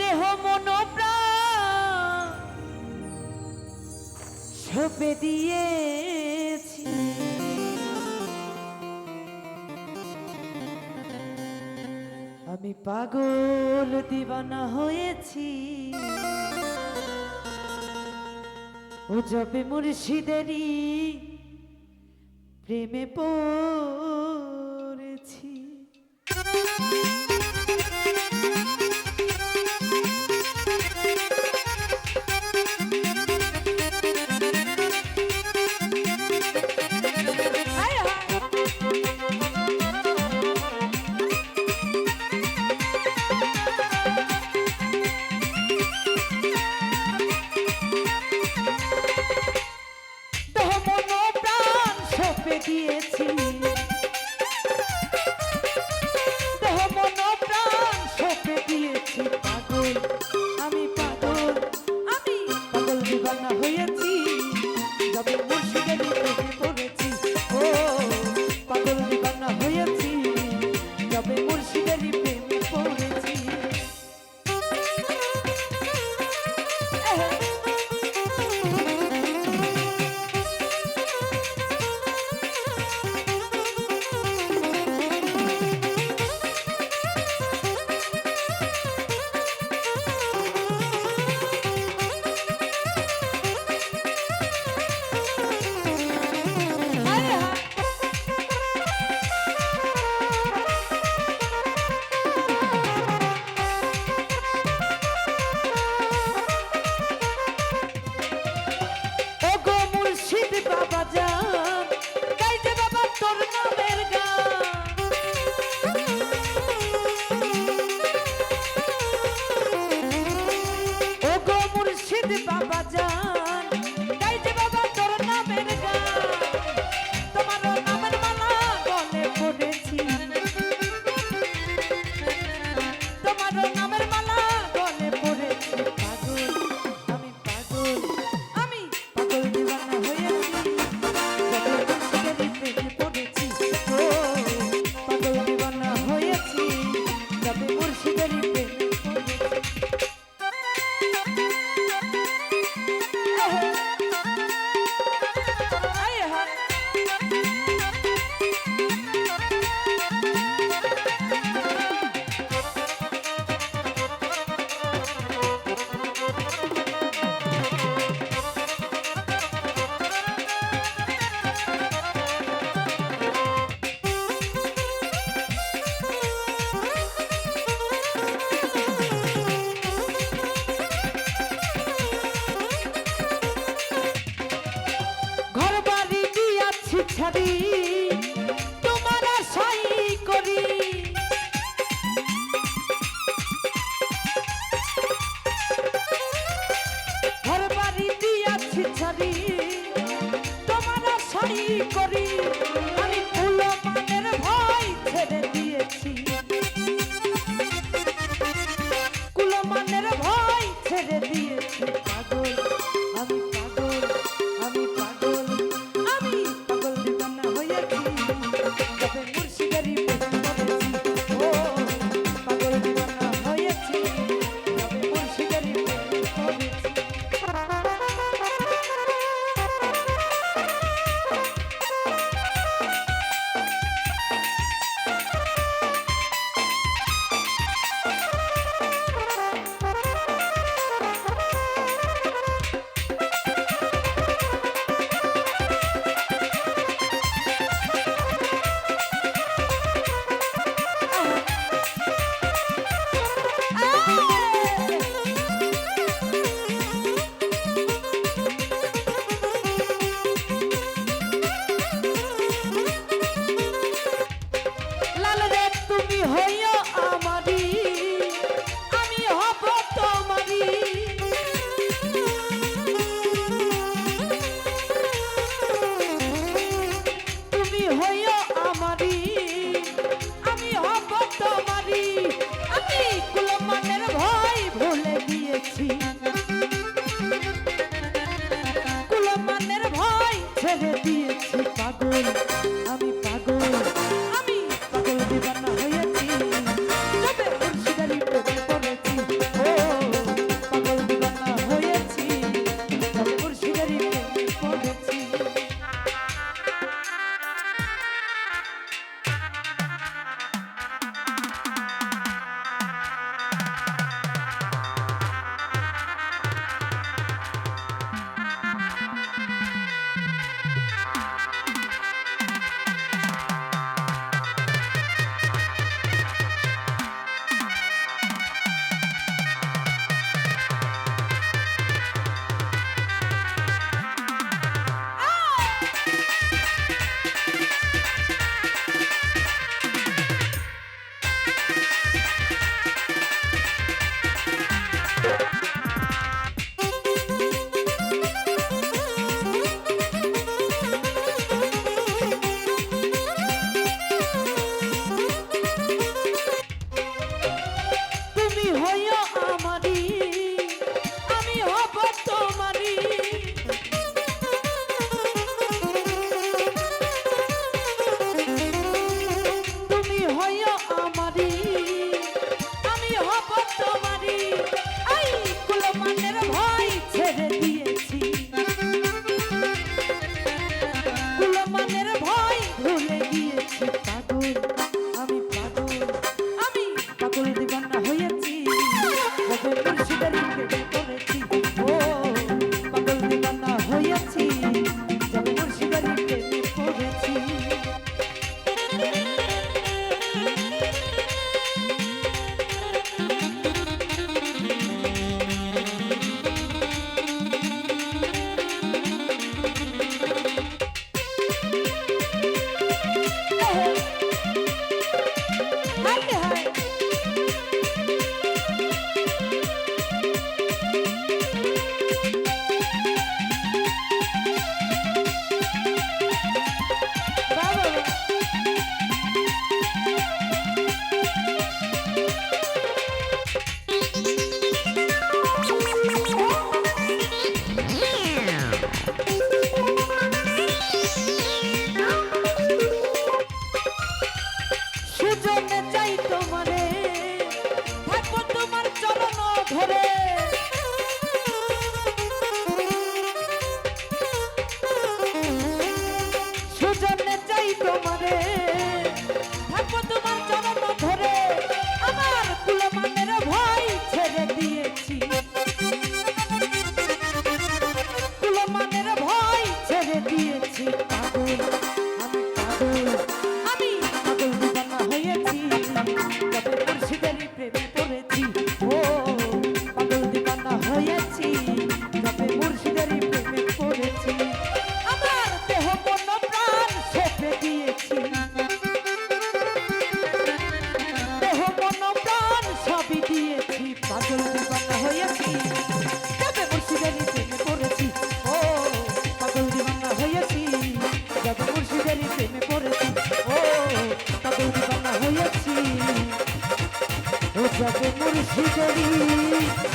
দেহ মন সবে দিয়েছি। আমি পাগল দিবানা হয়েছি। ও জবে মুর্শিদেরই প্রেমে পড়েছি। baby. হবে প্রেমে পড়েছি